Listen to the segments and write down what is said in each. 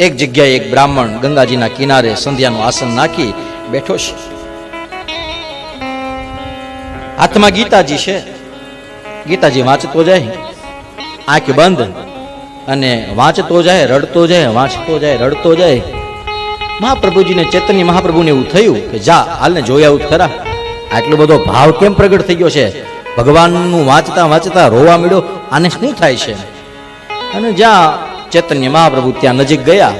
એક જગ્યાએ એક બ્રાહ્મણ ગંગાજીના કિનારે સંધ્યાનું આસન નાખી બેઠો છે. હાથમાં ગીતાજી છે. ગીતાજી વાંચતો જાય, આંખ બંધ અને વાંચતો જાય, રડતો જાય, વાંચતો જાય, રડતો જાય. મહાપ્રભુજીને ચૈતન્ય મહાપ્રભુને એવું થયું કે જા, હાલને જોઈ આવું ખરા. આટલો બધો ભાવ કેમ પ્રગટ થઈ ગયો છે? ભગવાનનું વાંચતા વાંચતા રોવા મળ્યો આને શું થાય છે? અને જ્યાં ચૈતન્ય મહાપ્રભુ ત્યાં નજીક ગયા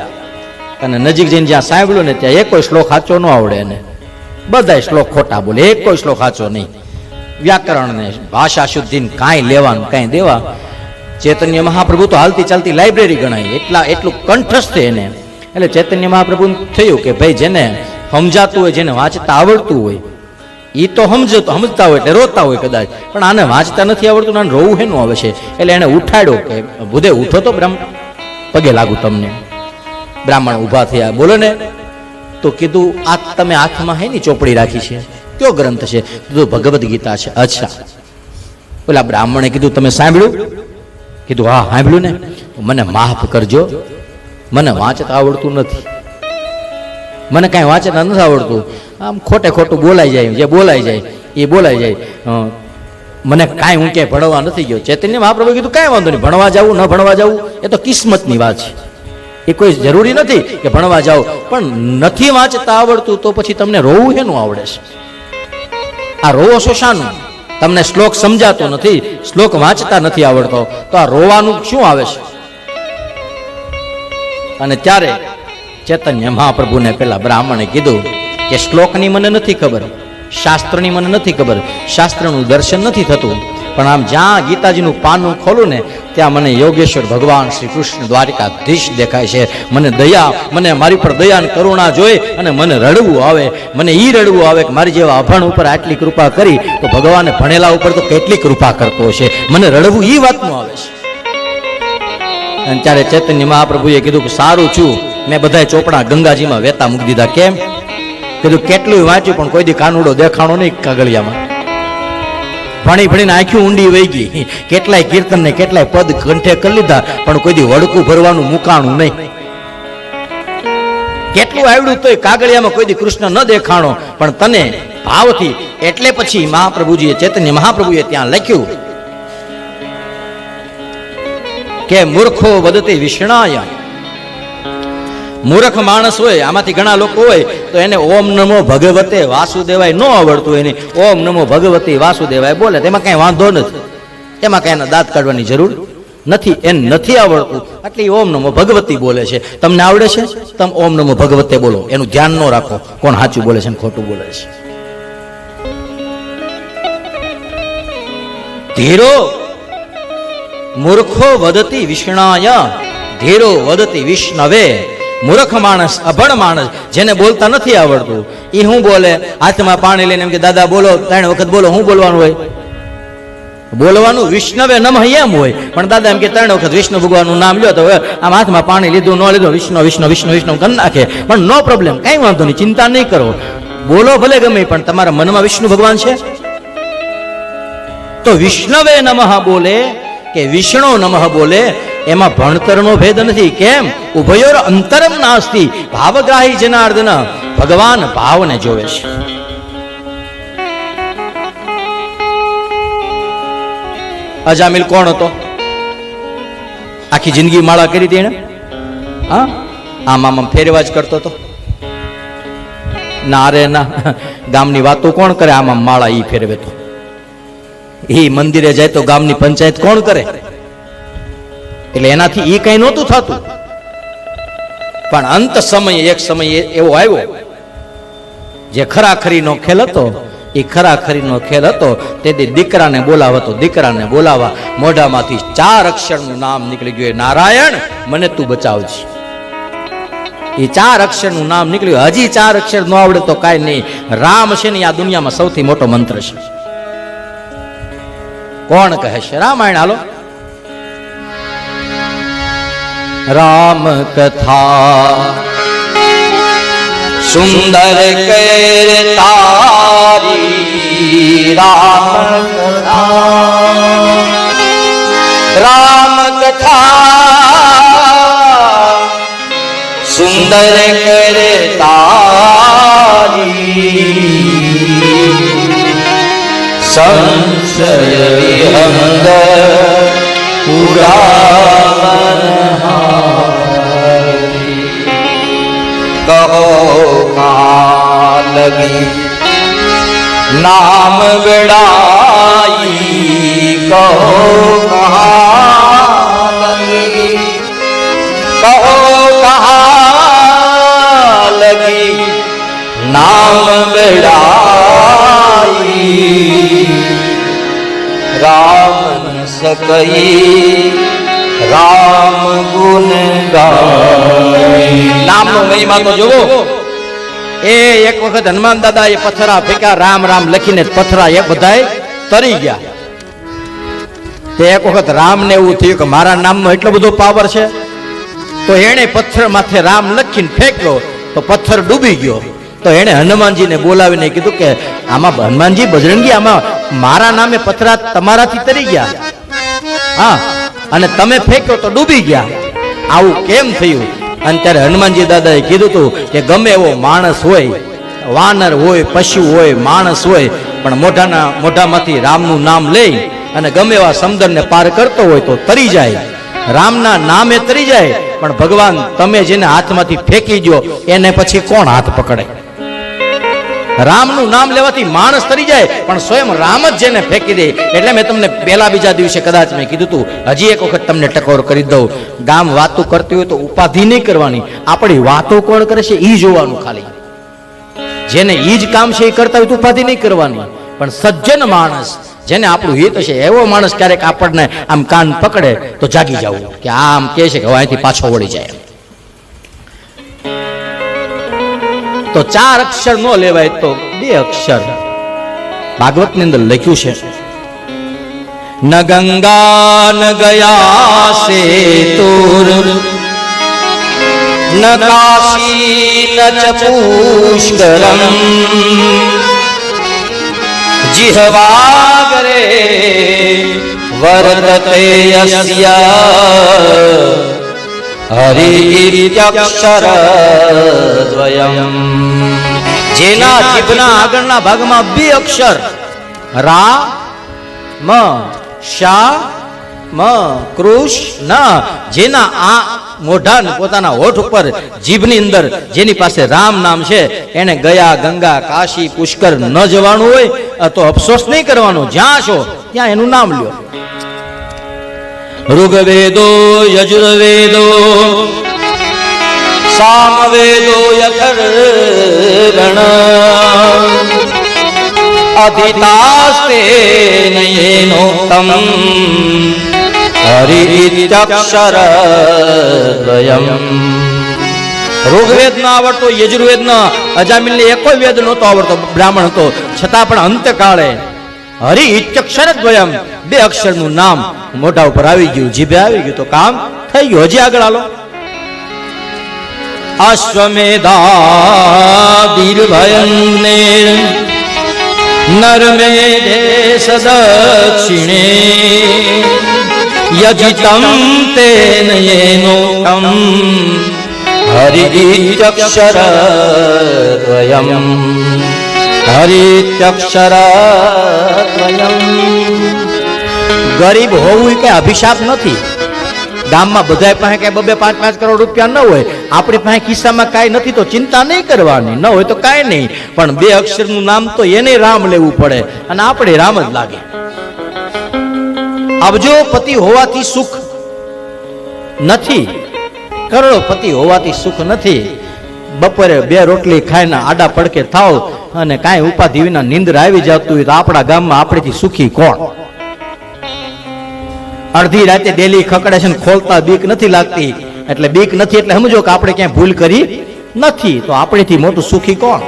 અને નજીક જઈને જ્યાં સાંભળ્યું ને ત્યાં એક કોઈ શ્લોક સાચો ન આવડે એને. બધાય શ્લોક ખોટા બોલે એક કોઈ શ્લોક સાચો નહીં. વ્યાકરણ ને ભાષા શુદ્ધિ કાંઈ લેવાનું કાંઈ દેવા. ચૈતન્ય મહાપ્રભુ તો હાલતી ચાલતી લાઇબ્રેરી ગણાય. એટલા એટલું કંઠસ્થ એને. એટલે ચૈતન્ય મહાપ્રભુ થયું કે ભાઈ જેને સમજાતું હોય, જેને વાંચતા આવડતું હોય એ તો સમજતો સમજતા હોય એટલે રોતા હોય કદાચ. પણ આને વાંચતા નથી આવડતું આને રોવું હેનું આવે છે? એટલે એને ઉઠાડ્યો કે બુધે ઉઠો તો બ્રહ્મ પગે લાગુ તમને. બ્રાહ્મણ ઊભા થયા. બોલો ને, તો કીધું, આ તમે હાથમાં હે ની ચોપડી રાખી છે? કયો ગ્રંથ છે? કીધું, ભગવદ્ ગીતા છે. અચ્છા. પેલા બ્રાહ્મણે કીધું, તમે સાંભળ્યું? કીધું, હા, સાંભળ્યું ને. મને માફ કરજો. મને વાંચતા આવડતું નથી. મને કાંઈ વાંચતા નથી આવડતું. આમ ખોટે ખોટું બોલાઈ જાય, જે બોલાઈ જાય, એ બોલાઈ જાય. મને કાંઈ હું ક્યાંય ભણવા નથી ગયો. ચૈતન્ય મહાપ્રભુ કીધું, કાંઈ વાંધો નહીં, ભણવા જવું ન ભણવા જવું એ તો કિસ્મતની વાત છે. એ કોઈ જરૂરી નથી કે ભણવા જાઓ પણ નથી વાંચતા આવડતું તો પછી તમને રોવું એનું આવડે છે? આ રોવો છો શાનું? તમને શ્લોક સમજાતો નથી, શ્લોક વાંચતા નથી આવડતો, તો આ રોવાનું શું આવે છે? અને ત્યારે ચૈતન્ય મહાપ્રભુને પેલા બ્રાહ્મણે કીધું કે શ્લોકની મને નથી ખબર. શાસ્ત્રની મને નથી ખબર, શાસ્ત્રનું દર્શન નથી થતું. પણ આમ જ્યાં ગીતાજીનું પાનું ખોલું ને, ત્યાં મને યોગેશ્વર ભગવાન શ્રી કૃષ્ણ દ્વારિકાધીશ દેખાય છે. મને દયા, મને મારી પર દયા અને કરુણા જોઈ અને મને રડવું આવે. મને એ રડવું આવે કે મારી જેવા અભણ ઉપર આટલી કૃપા કરી, તો ભગવાને ભણેલા ઉપર તો કેટલી કૃપા કરતો છે. મને રડવું એ વાતનું આવે છે. અને ત્યારે ચૈતન્ય મહાપ્રભુએ કીધું કે સારું છું. મેં બધા ચોપડા ગંગાજીમાં વેતા મૂકી દીધા. કેમ? કીધું કેટલું વાંચ્યું, પણ કોઈ દી કાનુડો દેખાણો નહીં કાગળિયામાં. ભણી ભણીને આંખી ઊંડી વહી ગઈ. કેટલાય કીર્તન ને કેટલાય પદ કંઠે કરી લીધા, પણ કોઈ દી વડકું ભરવાનું મુકાણું નહીં. કેટલું આવડ્યું તોય કાગળિયામાં કોઈ દી કૃષ્ણ ન દેખાણો, પણ તને ભાવથી એટલે પછી મહાપ્રભુજીએ, ચેતન્ય મહાપ્રભુએ ત્યાં લખ્યું કે મૂર્ખો વદતે વિષ્ણાય મૂર્ખ માણસ હોય, આમાંથી ઘણા લોકો હોય, તો એને ઓમ નમો ભગવતે વાસુદેવાય ન આવડતું એને ઓમ નમો ભગવતી વાસુદેવાય બોલે તેમાં કાંઈ વાંધો નથી. તેમાં કાંઈ એના દાંત કાઢવાની જરૂર નથી, એને નથી આવડતું. એટલે ઓમ નમો ભગવતી બોલે છે. તમને આવડે છે? તમે ઓમ નમો ભગવતે બોલો. એનું ધ્યાન ન રાખો. કોણ સાચું બોલે છે ને ખોટું બોલે છે? ધીરો મૂર્ખો વદતી વિષ્ણાય, ધીરો વદતી વિષ્ણવે. મૂર્ખ માણસ, અભણ માણસ, જેને બોલતા નથી આવડતું. એ હું બોલે? હાથમાં પાણી લઈને એમ કે, દાદા, બોલો. ત્રણ વખત બોલો, હું બોલવાનું હોય? બોલવાનું વિષ્ણવે નમઃ એમ હોય. પણ દાદા એમ કે, ત્રણ વખત વિષ્ણુ ભગવાનનું નામ લ્યો તો આમ હાથમાં પાણી લીધું, ન લીધું, વિષ્ણુ વિષ્ણુ વિષ્ણુ વિષ્ણુ કરી નાખે. પણ નો પ્રોબ્લેમ કઈ વાંધો નહીં, ચિંતા નહીં કરો. બોલો ભલે ગમે, પણ તમારા મનમાં વિષ્ણુ ભગવાન છે? તો વિષ્ણવે નમઃ બોલે કે વિષ્ણુ નમઃ બોલે? એમાં ભણતરનો ભેદ નથી. કેમ? ઉભયોર અંતરમ નાસ્તી. ભાવગ્રાહી જનાર્દન. ભગવાન ભાવને જોવે છે. અજામિલ કોણ હતો? આખી જિંદગી માળા કરી હતી હા? આમ ફેરવા જ કરતો હતો. ના રે, ના. ગામની વાતો કોણ કરે? આમ માળા ઈ ફેરવે તો. એ મંદિરે જાય તો ગામની પંચાયત કોણ કરે? એટલે એનાથી એ કઈ નહોતું થતું. પણ અંત સમયે, એક સમય એવો આવ્યો, જે ખરાખરીનો ખેલ હતો એ ખરાખરીનો ખેલ હતો તેથી દીકરાને બોલાવતો દીકરાને બોલાવા મોઢામાંથી ચાર અક્ષરનું નામ નીકળી ગયું નારાયણ, મને તું બચાવજે. એ ચાર અક્ષરનું નામ નીકળ્યું, હજી ચાર અક્ષર ન આવડે તો કાંઈ નહીં. રામ છે ને આ દુનિયામાં સૌથી મોટો મંત્ર છે. કોણ કહે છે? રામાયણ, હાલો. રામ કથા સુંદર કેર તારી રામ કથા રામ કથા સુંદર કરે સંશય વિહંગ પુરાણ લાગી નામ ગડાઈ કહો કહા લગી કહો કહા લગી નામ ગડાઈ રામ સકઈ રામ ગુણ ગાય નામનો મહિમા તો જુઓ એ એક વખત હનુમાન દાદા એ પથરા ફેંક્યા રામ રામ લખીને પથરા એ બધાય તરી ગયા. તે એક વખત રામને એવું થયું કે મારા નામનો એટલો બધો પાવર છે, તો એણે પથ્થર માથે રામ લખીને ફેંક્યો, તો પથ્થર ડૂબી ગયો. તો એણે હનુમાનજીને બોલાવીને કીધું કે આમાં હનુમાનજી બજરંગી આમાં મારા નામે પથરા તમારાથી તરી ગયા. હા, અને તમે ફેંક્યો તો ડૂબી ગયા. આવું કેમ થયું? અને ત્યારે હનુમાનજી દાદાએ કીધું હતું કે ગમે એવો માણસ હોય, વાનર હોય, પશુ હોય, માણસ હોય, પણ મોઢાના, મોઢામાંથી રામનું નામ લઈ અને ગમે એવા સમદરને પાર કરતો હોય તો તરી જાય. રામના નામે તરી જાય, પણ ભગવાન તમે જેને હાથમાંથી ફેંકી દો એને પછી કોણ હાથ પકડે? રામનું નામ લેવાથી માણસ તરી જાય, પણ સ્વયં રામ જ જેને ફેંકી દે. એટલે મેં તમને પહેલા બીજા દિવસે કદાચ મેં કીધું તું, હજી એક વખત તમને ટકોર કરી દઉં. ગામ વાતો કરતી હોય તો ઉપાધિ નહીં કરવાની. આપણી વાતો કોણ કરે છે એ જોવાનું ખાલી. જેને ઈ જ કામ છે એ કરતા હોય તો ઉપાધિ નહીં કરવાની. પણ સજ્જન માણસ, જેને આપણું હિત છે, એવો માણસ ક્યારેક આપણને આમ કાન પકડે, તો જાગી જવું. કે આમ કહે છે કે અહીંથી પાછો વળી જાય. તો ચાર અક્ષર નો લેવાય તો બે અક્ષર ભાગવત ની અંદર લખ્યું છે ન ગંગા ન ગયા સે તુર ન કાશી ન ચ પુષ્કરમ जिह्वाग्रे वर्तते यस्य હરિત્યક્ષર દ્વયમ જેના જીભના આગળના ભાગમાં બે અક્ષર રા મ શા મ કૃષ્ણ જેના આ મોઢા પોતાના હોઠ ઉપર જીભની અંદર જેની પાસે રામ નામ છે એને ગયા ગંગા કાશી પુષ્કર ન જવાનું હોય તો અફસોસ નહીં કરવાનો. જ્યાં છો ત્યાં એનું નામ લ્યો. સામવેદો યથર્ગણ અધિતાસ્તે નયેનો તમ હરિત્યક્ષર દ્વયમ ઋગ્વેદ ન આવડતો યજુર્વેદ ન અજામિલ ને એકો વેદ નહોતો આવડતો બ્રાહ્મણ હતો છતાં પણ અંતકાળે હરિ ઇચ્છક્ષર દ્વયમ બે અક્ષરનું નામ મોઢા ઉપર આવી ગયું, જીભે આવી ગયું. તો કામ થઈ ગયું. હજી આગળ આલો અશ્વમેધા દીર્ભયન્ને નર્મેદે સદક્ષિણે. યજિતમ તેન યેનોકમ ઇચ્છક્ષર દ્વયમ હરિત્યક્ષર ગરીબ હોવું કે અભિશાપ નથી. ગામમાં બધા પાસે કઈ બબે પાંચ પાંચ કરોડ રૂપિયા ન હોય. આપણી પાસે ખિસ્સામાં કાંઈ નથી તો ચિંતા નહીં કરવાની. ન હોય તો કાંઈ નહીં. પણ બે અક્ષરનું નામ તો એને રામ લેવું પડે. અને આપણે રામ જ લાગે. અબજો પતિ હોવાથી સુખ નથી. કરોડપતિ હોવાથી સુખ નથી. બપોરે બે રોટલી ખાઈને આડા પડકે થાવ અને કાંઈ ઉપાધિ વિના નિંદ્ર આવી જતું હોય તો આપણા ગામમાં આપણેથી સુખી કોણ? અડધી રાતે ડેલી ખકડે છે ખોલતા બીક નથી લાગતી. એટલે બીક નથી, એટલે સમજો કે આપણે ક્યાંય ભૂલ કરી નથી. તો આપણેથી મોટું સુખી કોણ?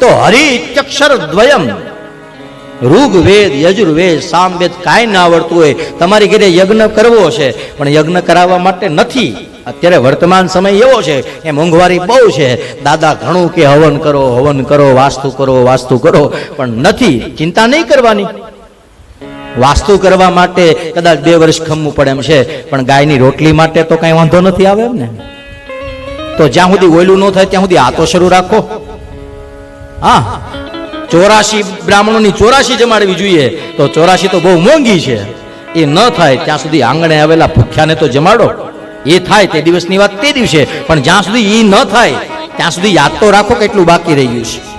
તો હરિચક્ષર દ્વયમ. ઋગ્વેદ યજુર્વેદ સામવેદ કાંઈ ના આવડતું હોય. તમારી ઘરે યજ્ઞ કરવો છે, પણ યજ્ઞ કરાવવા માટે નથી. અત્યારે વર્તમાન સમય એવો છે એ મોંઘવારી બહુ છે. દાદા, ઘણું કે હવન કરો હવન કરો, વાસ્તુ કરો વાસ્તુ કરો, પણ નથી, ચિંતા નહીં કરવાની. વાસ્તુ કરવા માટે કદાચ બે વર્ષ ખમવું પડે એમ છે, પણ ગાયની રોટલી માટે તો કઈ વાંધો નથી આવે એમ ને તો જ્યાં સુધી ઓયલું ન થાય, ત્યાં સુધી તો શરૂ રાખો. હા, ચોરાશી બ્રાહ્મણોની ચોરાશી જમાડવી જોઈએ, તો ચોરાશી તો બહુ મોંઘી છે. એ ન થાય, ત્યાં સુધી આંગણે આવેલા ભૂખ્યાને તો જમાડો. એ થાય તે દિવસની વાત તે દિવસે, પણ જ્યાં સુધી એ ન થાય, ત્યાં સુધી યાદ તો રાખો કેટલું બાકી રહ્યું છે.